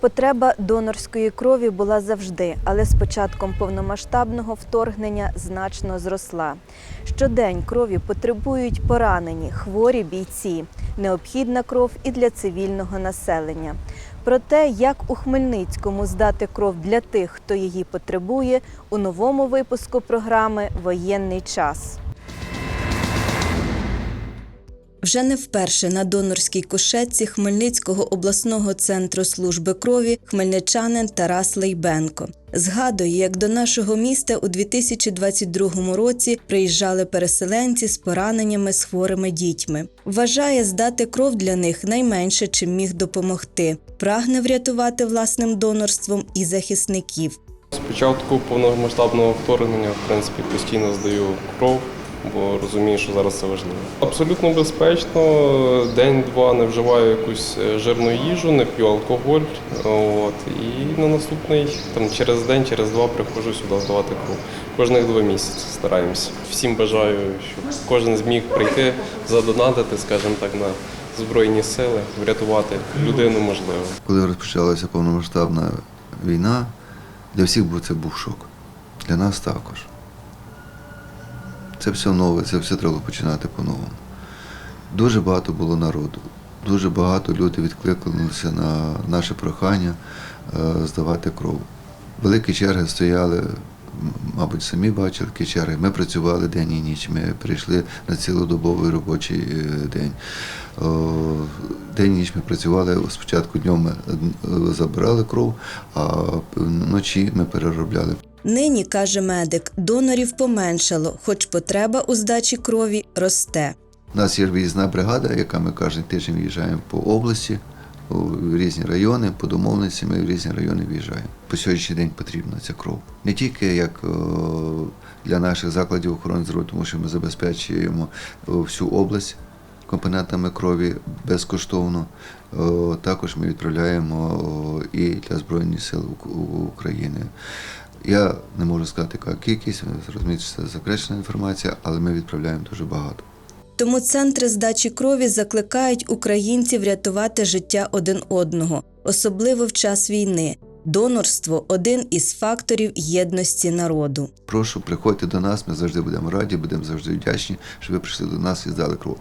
Потреба донорської крові була завжди, але з початком повномасштабного вторгнення значно зросла. Щодень крові потребують поранені, хворі бійці. Необхідна кров і для цивільного населення. Про те, як у Хмельницькому здати кров для тих, хто її потребує, у новому випуску програми Воєнний час. Вже не вперше на донорській кушетці Хмельницького обласного центру служби крові хмельничанин Тарас Лейбенко. Згадує, як до нашого міста у 2022 році приїжджали переселенці з пораненнями з хворими дітьми. Вважає здати кров для них найменше, чим міг допомогти. Прагне врятувати власним донорством і захисників. З початку повномасштабного вторгнення, в принципі, постійно здаю кров, бо розумію, що зараз це важливо. Абсолютно безпечно. День-два не вживаю якусь е, жирну їжу, не п'ю алкоголь. От, і на наступний, там, через день, через два приходжу сюди здавати кров. Кожних два місяці стараємося. Всім бажаю, щоб кожен зміг прийти, задонатити, скажімо так, на Збройні сили, врятувати людину можливо. Коли розпочалася повномасштабна війна, для всіх це був шок. Для нас також. Це все нове, це все треба починати по-новому. Дуже багато було народу, дуже багато людей відкликнулися на наше прохання е, здавати кров. Великі черги стояли, мабуть, самі бачили такі черги. Ми працювали день і ніч. Ми прийшли на цілодобовий робочий е, день. День і ніч ми працювали. Спочатку днем ми е, забирали кров, а вночі ми переробляли. Нині, каже медик, донорів поменшало, хоч потреба у здачі крові росте. У нас є виїзна бригада, яка ми кожен тиждень виїжджаємо по області, в різні райони, по домовленості ми в різні райони виїжджаємо. По сьогоднішній день потрібна ця кров. Не тільки як для наших закладів охорони здоров'я, тому що ми забезпечуємо всю область компонентами крові безкоштовно. Також ми відправляємо і для Збройних сил України. Я не можу сказати, яка кількість, розумієте, що це закречена інформація, але ми відправляємо дуже багато. Тому центри здачі крові закликають українців рятувати життя один одного, особливо в час війни. Донорство один із факторів єдності народу. Прошу, приходьте до нас, ми завжди будемо раді, будемо завжди вдячні, що ви прийшли до нас і здали кров.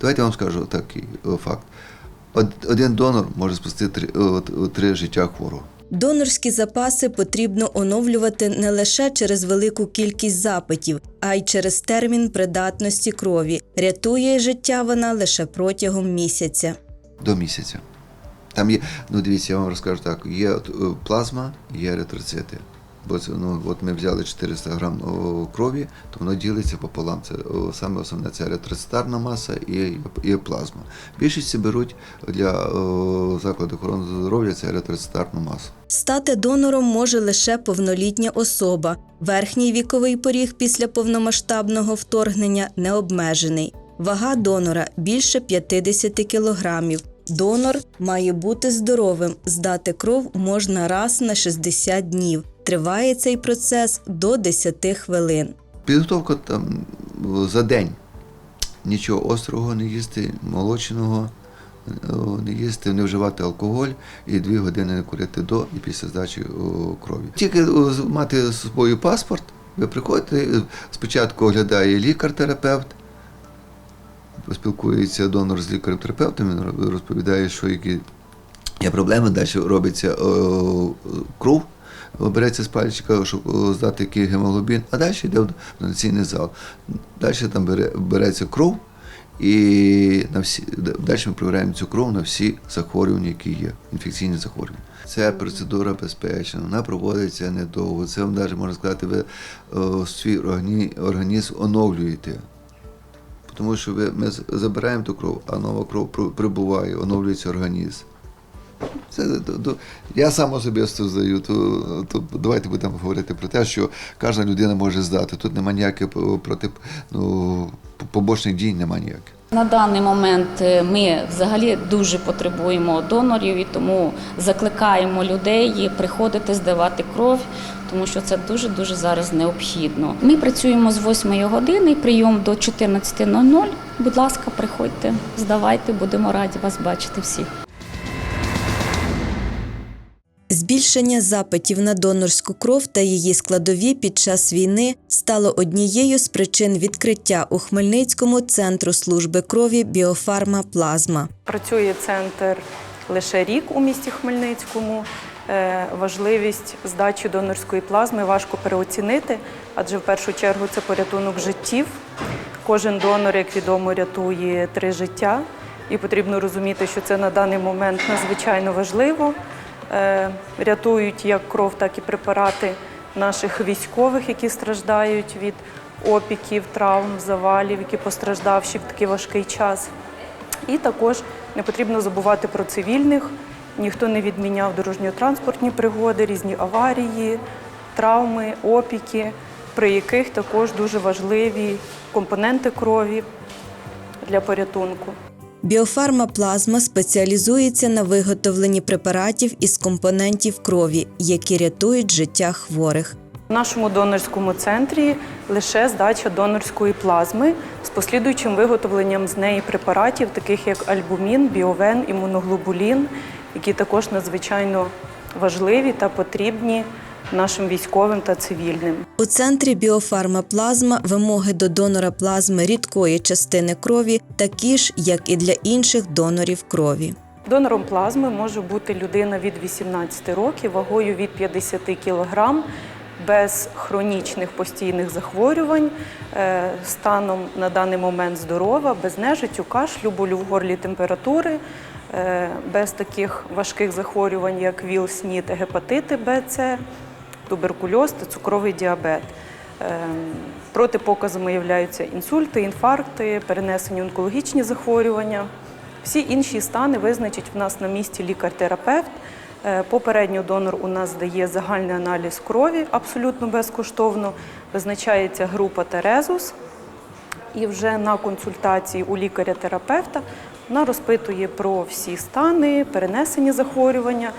Давайте я вам скажу такий факт. Один донор може спасти три, три життя хворого. Донорські запаси потрібно оновлювати не лише через велику кількість запитів, а й через термін придатності крові. Рятує життя вона лише протягом місяця. До місяця. Там є, ну дивіться, я вам розкажу так: є е, плазма, є еритроцити. Бо це, ну, от ми взяли 400 грам крові, то воно ділиться пополам. Це саме основне це еритроцитарна маса і, і плазма. Більшість беруть для закладу охорони здоров'я це еритроцитарну масу. Стати донором може лише повнолітня особа. Верхній віковий поріг після повномасштабного вторгнення не обмежений. Вага донора більше 50 кілограмів. Донор має бути здоровим. Здати кров можна раз на 60 днів. Триває цей процес до 10 хвилин. Підготовка там за день. Нічого острого не їсти, молочного не їсти, не вживати алкоголь і дві години не курити до і після здачі крові. Тільки мати з собою паспорт, ви приходите, е, спочатку оглядає лікар-терапевт, спілкується донор з лікарем-терапевтом, він розповідає, що які є проблеми, далі робиться кров, береться з пальчика, щоб здати який гемоглобін, а далі йде в донаційний зал. Далі там бере, береться кров, і на всі, далі ми провіряємо цю кров на всі захворювання, які є, інфекційні захворювання. Ця процедура безпечна, вона проводиться недовго. Це вам навіть можна сказати, ви о, свій органі- організм оновлюєте. Тому що ви, ми забираємо ту кров, а нова кров прибуває, оновлюється організм. Це, то, то, я сам особисто здаю, то, то давайте будемо говорити про те, що кожна людина може здати. Тут немає ніяких проти ну, побочних дій, немає ніяких. На даний момент е, ми взагалі дуже потребуємо донорів і тому закликаємо людей приходити здавати кров, тому що це дуже дуже зараз необхідно. Ми працюємо з 8 години, прийом до 14.00. Будь ласка, приходьте, здавайте, будемо раді вас бачити всіх. Збільшення запитів на донорську кров та її складові під час війни стало однією з причин відкриття у Хмельницькому центру служби крові Біофарма Плазма. Працює центр лише рік у місті Хмельницькому. Е, Важливість здачі донорської плазми важко переоцінити, адже в першу чергу це порятунок життів. Кожен донор, як відомо, рятує три життя, і потрібно розуміти, що це на даний момент надзвичайно важливо. Е, Рятують як кров, так і препарати наших військових, які страждають від опіків, травм, завалів, які постраждавші в такий важкий час. І також не потрібно забувати про цивільних. Ніхто не відміняв дорожньо-транспортні пригоди, різні аварії, травми, опіки, при яких також дуже важливі компоненти крові для порятунку. Біофарма Плазма спеціалізується на виготовленні препаратів із компонентів крові, які рятують життя хворих. В нашому донорському центрі лише здача донорської плазми з послідуючим виготовленням з неї препаратів, таких як альбумін, біовен, імуноглобулін, які також надзвичайно важливі та потрібні нашим військовим та цивільним. У центрі Біофарма Плазма вимоги до донора плазми рідкої частини крові такі ж, як і для інших донорів крові. Донором плазми може бути людина від 18 років, вагою від 50 кг, без хронічних постійних захворювань, е, станом на даний момент здорова, без нежиттю, кашлю, болю в горлі температури, е, без таких важких захворювань, як ВІЛ, СНІД, гепатити Б, С, туберкульоз та цукровий діабет. Е, Протипоказами являються інсульти, інфаркти, перенесені онкологічні захворювання. Всі інші стани визначить в нас на місці лікар-терапевт. Е, Попередньо донор у нас дає загальний аналіз крові абсолютно безкоштовно. Визначається група Терезус. І вже на консультації у лікаря-терапевта вона розпитує про всі стани, перенесені захворювання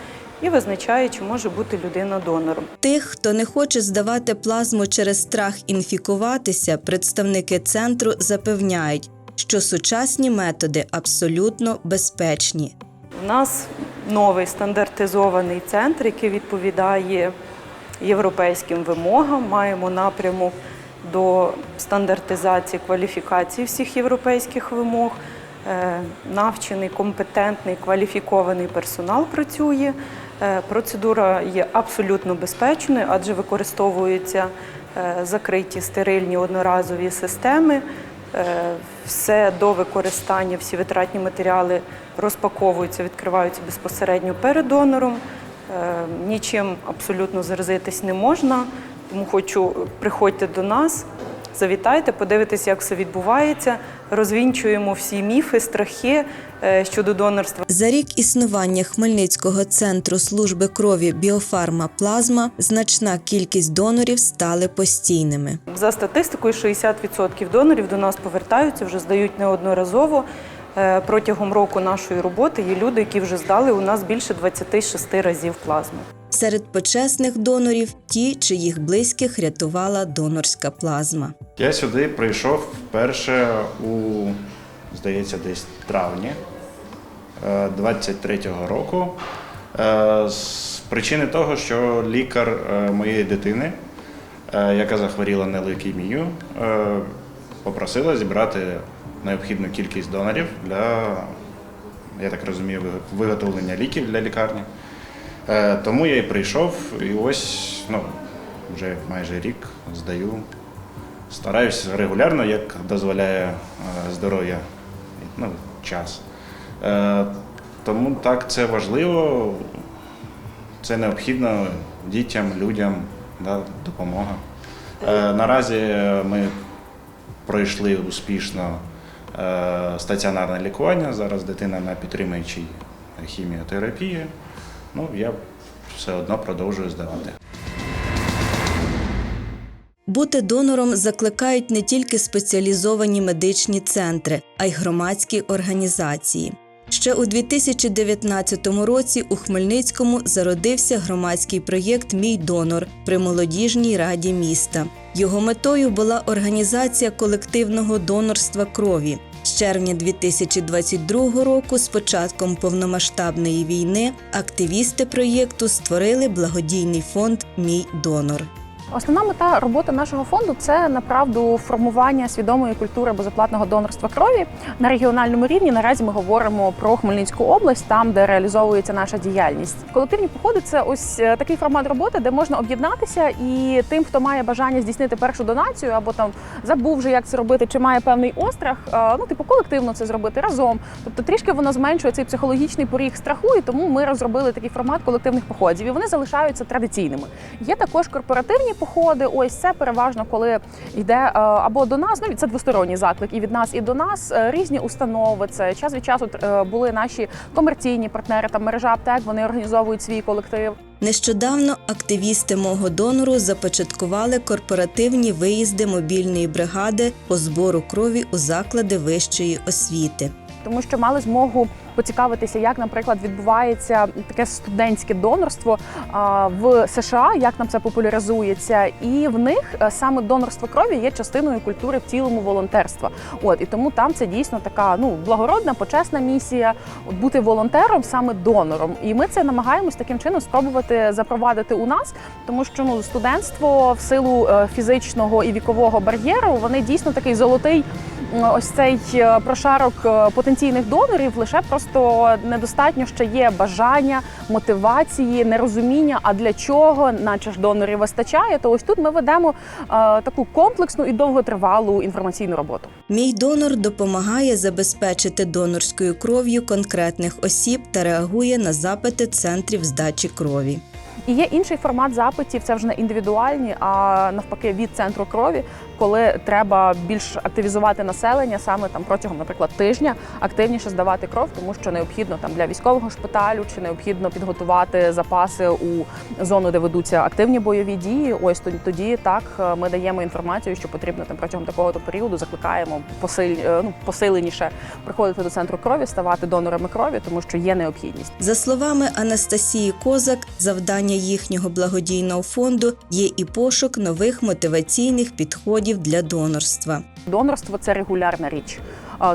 і визначає, чи може бути людина донором. Тих, хто не хоче здавати плазму через страх інфікуватися, представники центру запевняють, що сучасні методи абсолютно безпечні. У нас новий стандартизований центр, який відповідає європейським вимогам. Маємо напрямок до стандартизації кваліфікації всіх європейських вимог. Е, Навчений, компетентний, кваліфікований персонал працює. Е, Процедура є абсолютно безпечною, адже використовуються е, закриті стерильні одноразові системи. Е, Все до використання, всі витратні матеріали розпаковуються, відкриваються безпосередньо перед донором. Нічим абсолютно заразитись не можна. Тому хочу приходьте до нас, завітайте, подивитися, як все відбувається. Розвінчуємо всі міфи, страхи е, щодо донорства. За рік існування Хмельницького центру служби крові Біофарма Плазма значна кількість донорів стали постійними. За статистикою, 60% донорів до нас повертаються, вже здають неодноразово. Е, Протягом року нашої роботи є люди, які вже здали у нас більше 26 разів плазму. Серед почесних донорів ті, чиїх близьких рятувала донорська плазма. Я сюди прийшов вперше у, здається, десь травні е, 23-го року. е, З причини того, що лікар е, моєї дитини, е, яка захворіла на лейкемію, е, попросила зібрати необхідну кількість донорів для, я так розумію, виготовлення ліків для лікарні. Е, Тому я і прийшов, і ось ну, вже майже рік здаю Стараюсь регулярно, як дозволяє е, здоров'я, ну, час. Е, Тому так це важливо, це необхідно дітям, людям, да, допомога. Наразі ми пройшли успішно стаціонарне лікування. Зараз дитина на підтримуючій хіміотерапії. Ну, я все одно продовжую здавати. Бути донором закликають не тільки спеціалізовані медичні центри, а й громадські організації. Ще у 2019 році у Хмельницькому зародився громадський проєкт Мій донор при молодіжній раді міста. Його метою була організація колективного донорства крові. З червня 2022 року, з початком повномасштабної війни, активісти проєкту створили благодійний фонд Мій донор. Основна мета роботи нашого фонду це направду формування свідомої культури безоплатного донорства крові на регіональному рівні. Наразі ми говоримо про Хмельницьку область, там де реалізовується наша діяльність. Колективні походи це ось е, такий формат роботи, де можна об'єднатися і тим, хто має бажання здійснити першу донацію, або там забув вже як це робити, чи має певний острах. е, Ну, типу, колективно це зробити разом. Тобто трішки воно зменшує цей психологічний поріг страху, і тому ми розробили такий формат колективних походів. І вони залишаються традиційними. Є також корпоративні походи. Ось це переважно, коли йде е, або до нас, ну це двосторонній заклик, і від нас, і до нас е, різні установи. Це час від часу е, були наші комерційні партнери, там мережа аптек. Вони організовують свій колектив. Нещодавно активісти мого донору започаткували корпоративні виїзди мобільної бригади по збору крові у заклади вищої освіти. тому що мали змогу поцікавитися, як, наприклад, відбувається таке студентське донорство в США, як нам це популяризується, і в них е, саме донорство крові є частиною культури в цілому волонтерства. От і тому там це дійсно така ну благородна, почесна місія бути волонтером, саме донором. І ми це намагаємось таким чином спробувати запровадити у нас, тому що ну студентство в силу е, фізичного і вікового бар'єру вони дійсно такий золотий ось цей е, прошарок потенційних донорів лише просто недостатньо ще є бажання, мотивації, нерозуміння. А для чого, наче ж донорів вистачає, то ось тут ми ведемо е, таку комплексну і довготривалу інформаційну роботу. Мій донор допомагає забезпечити донорською кров'ю конкретних осіб та реагує на запити центрів здачі крові. І є інший формат запитів, це вже не індивідуальні, а навпаки від центру крові, коли треба більш активізувати населення саме там протягом, наприклад, тижня активніше здавати кров, тому що необхідно там для військового шпиталю чи необхідно підготувати запаси у зону, де ведуться активні бойові дії. Ось тоді- так е, ми даємо інформацію, що потрібно там протягом такого то періоду. Закликаємо посиль, е, ну, посиленіше приходити до центру крові, ставати донорами крові, тому що є необхідність. За словами Анастасії Козак, завдання їхнього благодійного фонду є і пошук нових мотиваційних підходів для донорства. Донорство це регулярна річ,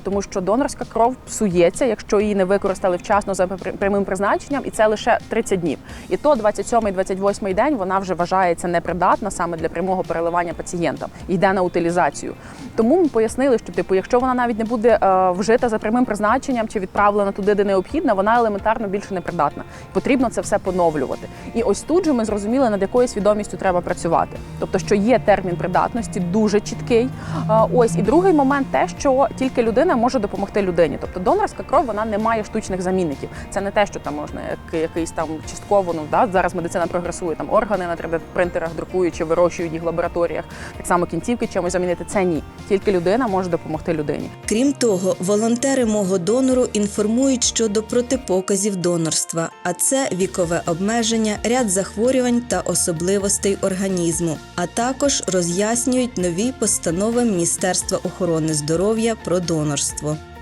тому що донорська кров псується, якщо її не використали вчасно за прямим призначенням, і це лише 30 днів. І то 27-28 день вона вже вважається непридатна саме для прямого переливання пацієнтам йде на утилізацію. Тому ми пояснили, що типу, якщо вона навіть не буде е, вжита за прямим призначенням чи відправлена туди, де необхідна, вона елементарно більше не придатна. Потрібно це все поновлювати. І ось тут же ми зрозуміли, над якою свідомістю треба працювати. Тобто, що є термін придатності, дуже чіткий. Е, Ось і другий момент те, що тільки людина може допомогти людині. Тобто донорська кров вона не має штучних замінників. Це не те, що там можна якийсь там частково. Ну да зараз медицина прогресує. Там органи на 3D принтерах друкують чи вирощують їх в лабораторіях. Так само кінцівки чимось замінити. Це ні. Тільки людина може допомогти людині. Крім того, волонтери мого донору інформують щодо протипоказів донорства, а це вікове обмеження, ряд захворювань та особливостей організму, а також роз'яснюють нові постанови Міністерства охорони здоров'я про донорство.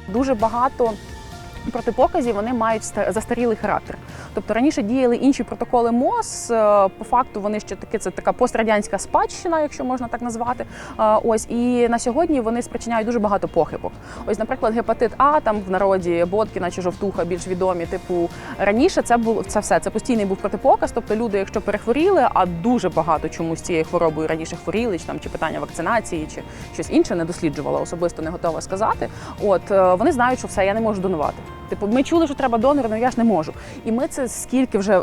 Дуже багато. Протипоказів вони мають ста- застарілий характер. Тобто раніше діяли інші протоколи МОЗ. е, По факту вони ще таки це така пострадянська спадщина, якщо можна так назвати. Е, Ось і на сьогодні вони спричиняють дуже багато похибок. Ось, наприклад, гепатит А там в народі Боткіна чи жовтуха більш відомі. Типу раніше це був це все. Це постійний був протипоказ. Тобто люди, якщо перехворіли, а дуже багато чомусь цією хворобою раніше хворіли, чи там чи питання вакцинації, чи щось інше не досліджувала, особисто не готова сказати. От е, вони знають, що все, я не можу донувати. Типу, ми чули, що треба донора, але я ж не можу. І ми це скільки вже е,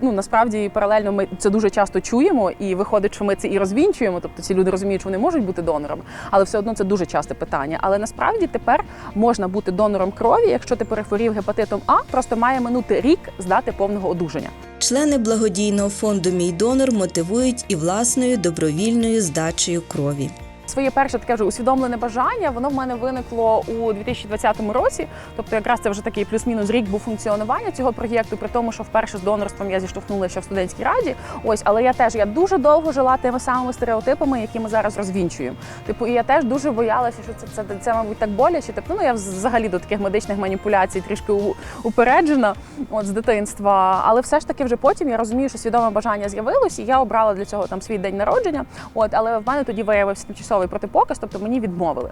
ну насправді паралельно ми це дуже часто чуємо, і виходить, що ми це і розвінчуємо. Тобто ці люди розуміють, що вони можуть бути донорами, але все одно це дуже часте питання. Але насправді тепер можна бути донором крові, якщо ти перехворів гепатитом А, просто має минути рік здати повного одужання. Члени благодійного фонду Мій донор мотивують і власною добровільною здачею крові. Своє перше таке вже усвідомлене бажання, воно в мене виникло у 2020 році. Тобто, якраз це вже такий плюс-мінус рік був функціонування цього проєкту, при тому, що вперше з донорством я зіштовхнулася ще в студентській раді. Ось, але я теж я дуже довго жила тими самими стереотипами, які ми зараз розвінчуємо. Типу, і я теж дуже боялася, що це це, це, це мабуть, так боляче. Тобто, ну я взагалі до таких медичних маніпуляцій трішки у- упереджена от з дитинства. Але все ж таки, вже потім я розумію, що свідоме бажання з'явилось, і я обрала для цього там свій день народження. От, але в мене тоді виявився тимчасовий крові протипоказ, тобто мені відмовили.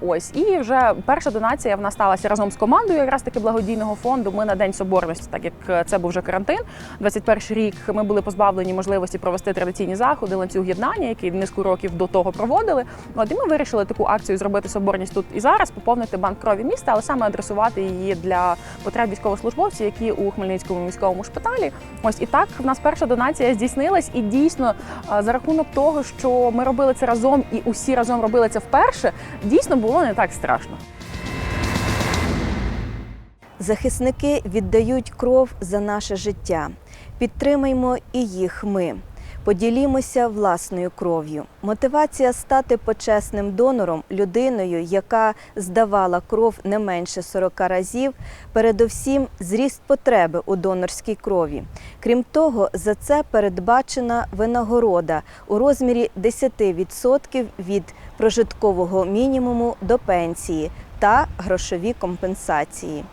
Ось і вже перша донація в нас сталася разом з командою, якраз таки благодійного фонду. Ми на день соборності, так як це був вже карантин. 21 рік ми були позбавлені можливості провести традиційні заходи, ланцюг єднання, який низку років до того проводили. От і ми вирішили таку акцію зробити соборність тут і зараз, поповнити банк крові міста, але саме адресувати її для потреб військовослужбовців, які у Хмельницькому міському шпиталі. Ось і так в нас перша донація здійснилась, і дійсно за рахунок того, що ми робили це разом і усі разом робили це вперше, дійсно було не так страшно. Захисники віддають кров за наше життя. Підтримаймо і їх ми. Поділімося власною кров'ю. Мотивація стати почесним донором, людиною, яка здавала кров не менше 40 разів, передовсім зріст потреби у донорській крові. Крім того, за це передбачена винагорода у розмірі 10% від прожиткового мінімуму до пенсії та грошові компенсації.